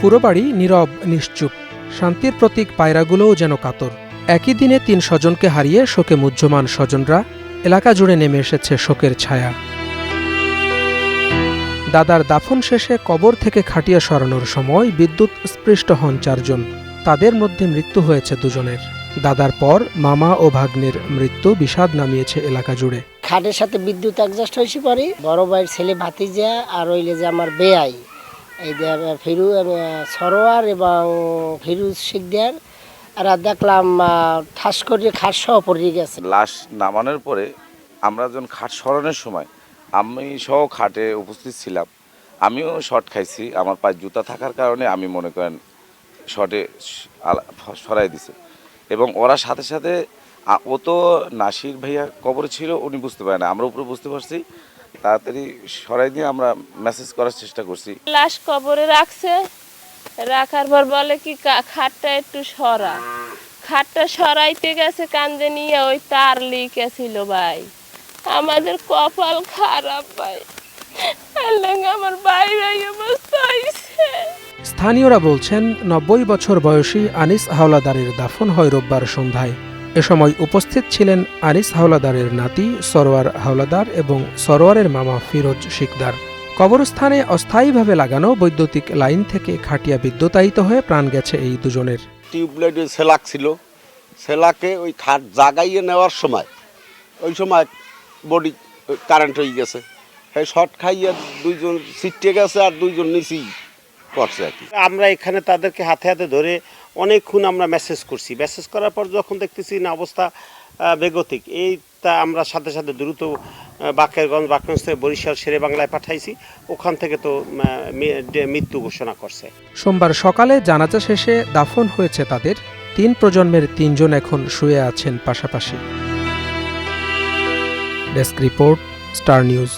পুরো বাড়ি নীরব, নিশ্চুপ। শান্তির প্রতীক পায়রাগুলোও যেন কাতর। একই দিনে তিন স্বজনকে হারিয়ে শোকে মুহ্যমান স্বজনরা এলাকা জুড়ে নেমে এসেছে শোকের ছায়া। দাদার দাফন শেষে কবর থেকে খাটিয়া সরানোর সময় বিদ্যুৎ স্পৃষ্ট হন চারজন। তাদের মধ্যে মৃত্যু হয়েছে দুজনের। দাদার পর মামা ও ভাগ্নের মৃত্যু বিষাদ নামিয়েছে এলাকা জুড়ে। খাটের সাথে বিদ্যুৎ অ্যাডজাস্ট হয়েছে পারি। বড় ভাইয়ের ছেলে ভাতিজা আর ওইলে যে আমার বেআই। ফিরু সরোয়ার এবং ফিরুজ শিকদার আর দেখলাম ঠাস করে খাট সহ পড়ে গেছে। লাশ নামানোর পরে আমরা যখন খাট সরানোর সময়, আমি সহ খাটে উপস্থিত ছিলাম। আমিও শর্ট খাইছি, আমার পায়ে জুতা থাকার কারণে আমি মনে করেন শর্টে সরাই দিছে। এবং ওরা সাথে সাথে ও তো নাসির ভাইয়া কবরে ছিল উনি বুঝতে পারে না। আমরা উপরে বুঝতে পারছি তাড়াতাড়ি সরাই দিয়ে আমরা মেসেজ করার চেষ্টা করছি। লাশ কবরে রাখছে রাখার পর বলে কি কা- খাটটা একটু সরা। খাটটা সরাইতে গেছে কান্দে নিয়ে ওই তার লিখেছিল ভাই। আমাদের কপাল খারাপ ভাই। আমার বাইরে অবস্থা হয়েছে স্থানীয়রা বলছেন নব্বই বছর বয়সী আনিস হাওলাদারের দাফন হয় রোববার সন্ধ্যায়। এ সময় উপস্থিত ছিলেন আনিস হাওলাদারের নাতি, সরোয়ার হাওলাদার এবং সরোয়ারের মামা ফিরোজ শিকদার। কবরস্থানে অস্থায়ীভাবে লাগানো বৈদ্যুতিক লাইন থেকে খাটিয়া বিদ্যুতায়িত হয়ে প্রাণ গেছে এই দুজনের। টিউবলাইটের সেলাক ছিল। সেলাকে ওই খাট জাগাইয়ে নেওয়ার সময়, ওই সময় বডি কারেন্ট হয়ে গেছে। সেই শর্ট খাইয়ে দুইজন সিটে গেছে আর দুইজন নিচেই। করছে আর কি। আমরা এখানে তাদেরকে হাতে হাতে ধরে অনেকক্ষণ আমরা মেসেজ করছি। মেসেজ করার পর যখন দেখতেছি না অবস্থা বেগতিক। এই তা আমরা সাথে সাথে দ্রুত বাকেরগঞ্জ বাকেরগঞ্জ থেকে বরিশাল শেরে বাংলায় পাঠাইছি। ওখান থেকে তো ডে- মৃত্যু ঘোষণা করছে। সোমবার সকালে জানাজা শেষে দাফন হয়েছে তাদের। তিন প্রজন্মের তিনজন এখন শুয়ে আছেন পাশাপাশি। Desk report Star News.